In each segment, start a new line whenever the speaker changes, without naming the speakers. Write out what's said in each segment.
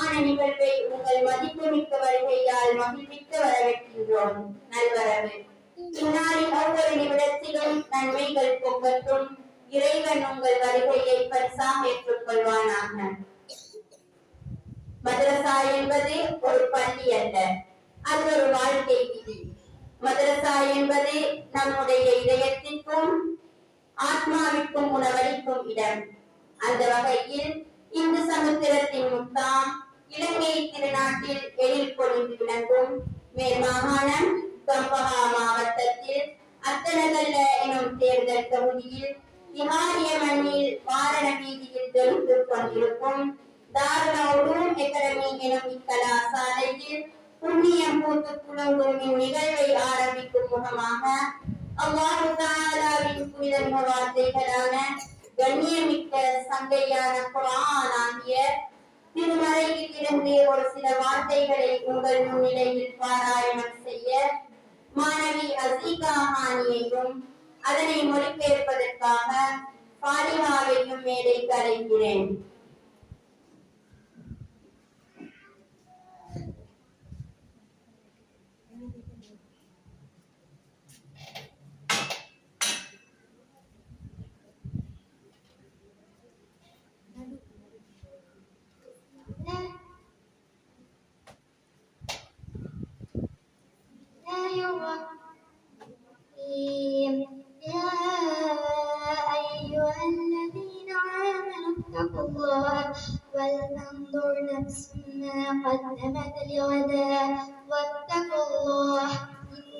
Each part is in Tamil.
மகத்தான நிகழ்வை உங்கள் மதிப்புமிக்க வருகையால் மகிழ்விக்க வரவேற்கின்றோம். நல்வரவு. இந்நாளில் ஒவ்வொரு நிமிடத்திலும் நன்மைகள் பொங்கட்டும். இறைவன் உங்கள் வருகையை பரிசாக ஏற்றுக்கொள்வானாக. மதரசா என்பது ஒரு பள்ளி அல்ல அது ஒரு வாழ்க்கை விதி. மதரசா என்பது நம்முடைய இதயத்திற்கும் ஆத்மாவிற்கும் உணவளிக்கும் இடம். அந்த வகையில் இந்து சமுத்திரத்தின் முத்தாம் இலங்கை திருநாட்டில் எழில் பொழிந்து விளங்கும் மேல் மாகாணம் கம்பகா மாவட்டத்தில் அத்தனகல்ல எனும் தேர்தல் தொகுதியில் திகாரிய மண்ணில் வாரண வீதியில் ஜொலித்துக் கொண்டிருக்கும் தாரணோடும் எக்கடமி எனும் இக்கலாசாலையில் புண்ணியம் பூத்து குலுங்கும் இந்நிகழ்வை ஆரம்பிக்கும் முகமாக அவ்வாறு தாலாவின் புனித வார்த்தைகளான கண்ணியமிக்க சங்கையான குரான் ஆகிய திருமறையில் இருந்து ஒரு சில வார்த்தைகளை உங்கள் முன்னிலையில் பாராயணம் செய்ய மாணவி அசிகா ஹானியையும் அதனை மொழிபெயர்ப்பதற்காக பாலிகாவையும் மேடைக்கு அழைக்கிறேன்.
الله ولتنظر نفس ما قدمت لغدا واتقوا الله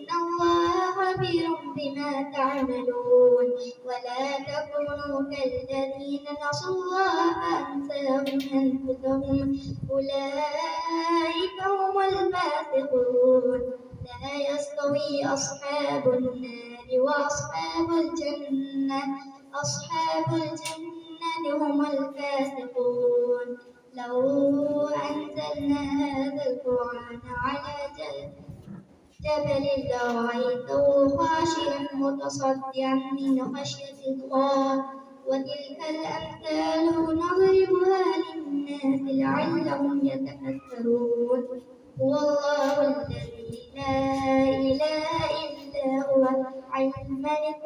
إن الله خبير بما تعملون ولا تكونوا كالذين نسوا الله فأنساهم أنفسهم أولئك هم الفاسقون لا يستوي أصحاب النار وأصحاب الجنة أصحاب الجنة هم الفاسقون. لو أنزلنا هذا القرآن على جبل جبل لرأيته خاشعا متصدعا من خشية الله. وتلك الأمثال نضربها للناس لعلهم يتفكرون. هو الله الذي لا إله إلا هو الملك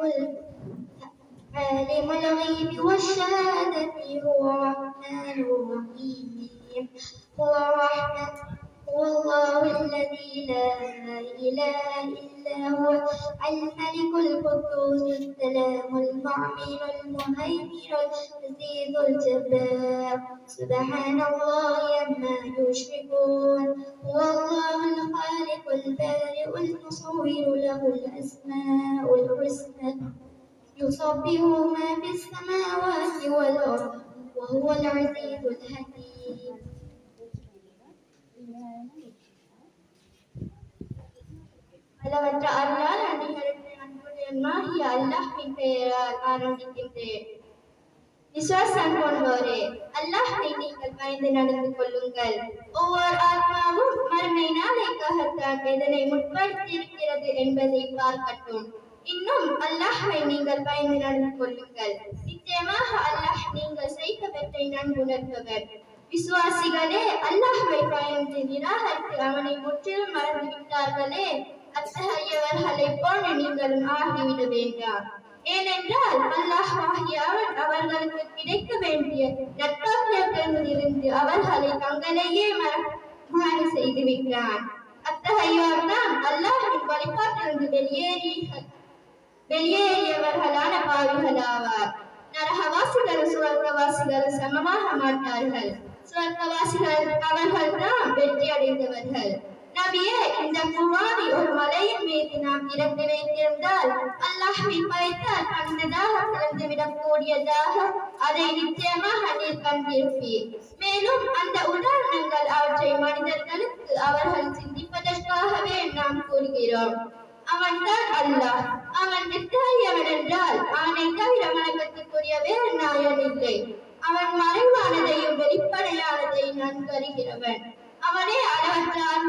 عالم الغيب والشهادة هو الرحمن الرحيم هو الرحمن هو الله الذي لا إله إلا هو. الملك القدوس السلام المؤمن المهيمن العزيز الجبار. سبحان الله عما يشركون. هو الله الخالق البارئ المصور له الأسماء الحسنى. يسبح ما في السماوات والأرض وهو العزيز الحكيم அளவற்ற அருளால் அடிகளுக்கு அன்புடையமாகிய அல்லாஹ்வின் பெயரால் ஆரம்பிக்கின்றேன் விசுவாசம் கொண்டோரே அல்லாஹ்வை நீங்கள் பயந்து நடந்து கொள்ளுங்கள் ஒவ்வொரு ஆத்மாவும் மறுமை நாளைக்காகத்தான் எதனை முற்படுத்தியிருக்கிறது என்பதை பார்க்கட்டும் இன்னும் அல்லாஹை நீங்கள் பயந்து நடந்து கொள்ளுங்கள். நிச்சயமாக அல்லாஹ் நீங்கள் செய்தவற்றை நன்குணர்பவர். விசுவாசிகளே அல்லாஹ்வை பயந்து நிராகரித்து அவனை முற்றிலும் மறந்துவிட்டார்களே. அத்தகையவர்களை போல நீங்களும் ஆகிவிட வேண்டாம். ஏனென்றால் அல்லாஹ் ஆகிய அவன் அவர்களுக்கு கிடைக்க வேண்டிய நட்பாக்கியத்திலிருந்து அவர்களை தங்களையே மற- மாறு செய்து விட்டான் அத்தகையோர் தான் அல்லாஹின் வழிபாட்டிலிருந்து வெளியேறி வெளியேறியவர்களான பாவிகளாவார். நரகவாசிகள் சுவர்க்கவாசிகள் சமமாக மாட்டார்கள். சுவர்க்கவாசிகள் அவர்கள் தான் வெற்றி அடைந்தவர்கள் நபியே இந்த குர்ஆனை ஒரு மலையின் மீது நாம் இறக்கி வைத்திருந்தால் அல்லாஹ்வை பயத்தால் கண்டதாக கலந்துவிடக் கூடியதாக அதை நிச்சயமாக நீர் கண்டிருப்பீர். மேலும் அந்த உதாரணங்கள் அவற்றை மனிதர்களுக்கு அவர்கள் சிந்திப்பதற்காகவே நாம் கூறுகிறோம். அவன்தான் அல்லாஹ். அவன் எத்தகையவன் என்றால் அவனை தவிர வணக்கத்துக்குரிய வேறு நாயன் இல்லை. அவன் மறைவானதையும் வெளிப்படையானதை தருகிறவன். அவனே அளவற்றால்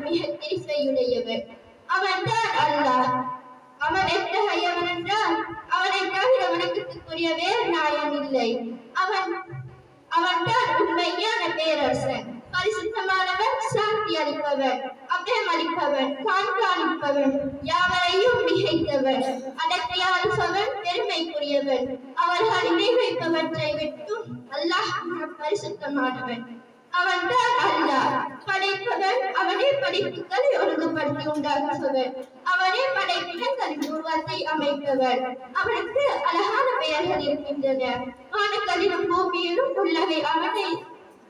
மிக கிரிசையுடையவன் அவன்தான் அல்லாஹ். அவன் எத்தகையவன் என்றால் அவனை தவிர வணக்கத்துக்குரிய வேறு நாயன் இல்லை. அவன் அவன்தான் உண்மையான பேரரசன். பரிசுத்தமானவன் சாந்தி அளிப்பவன் அபயம் அளிப்பவர் காண்காணிப்பவர் யாவரையும் மிகைத்தவர் சவன் பெருமைக்குரியவர். அவர்கள் இணை விட்டும் அல்லாஹ் பரிசுத்தமானவன் அவன்தான் அல்லாஹ். அவனே படைப்புகளை ஒழுங்குபடுத்தி அவனே படைப்பினங்களின் உருவத்தை அமைப்பவர். அவனுக்கு அழகான பெயர்கள் இருக்கின்றன. வானங்களிலும் பூமியிலும் உள்ளவை அவனை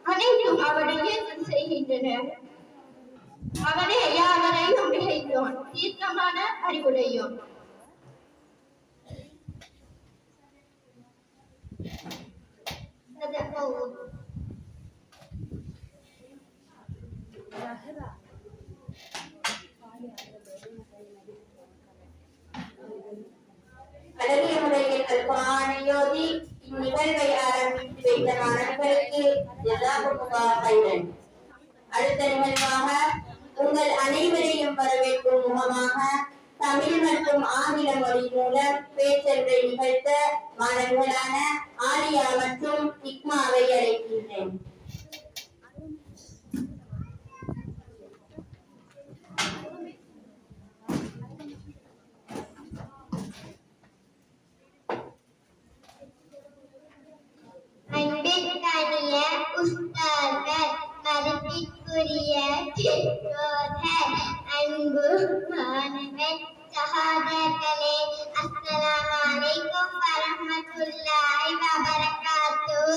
அனைத்தும் அவனையே செய்கின்றன. அவனே யாவரையும் மிகைத்தோன் தீர்க்கமான அறிவுடையோன் சதகல்லாஹ்.
இந்நிகழ்வை ஆரம்பித்து வைத்த மாணவர்களுக்கு அடுத்த நிகழ்வாக உங்கள் அனைவரையும் வரவேற்கும் முகமாக தமிழ் மற்றும் ஆங்கில மொழி மூலம் பேச்சொன்றை நிகழ்த்த மாணவர்களான ஆலியா மற்றும் இக்மாவை அழைக்கின்றேன்.
மதிப்பிற்குரிய அன்பு மாணவன் சகோதரர்களே அஸ்ஸலாமு அலைக்கும் வரஹ்மத்துல்லாஹி வபரகாத்துஹு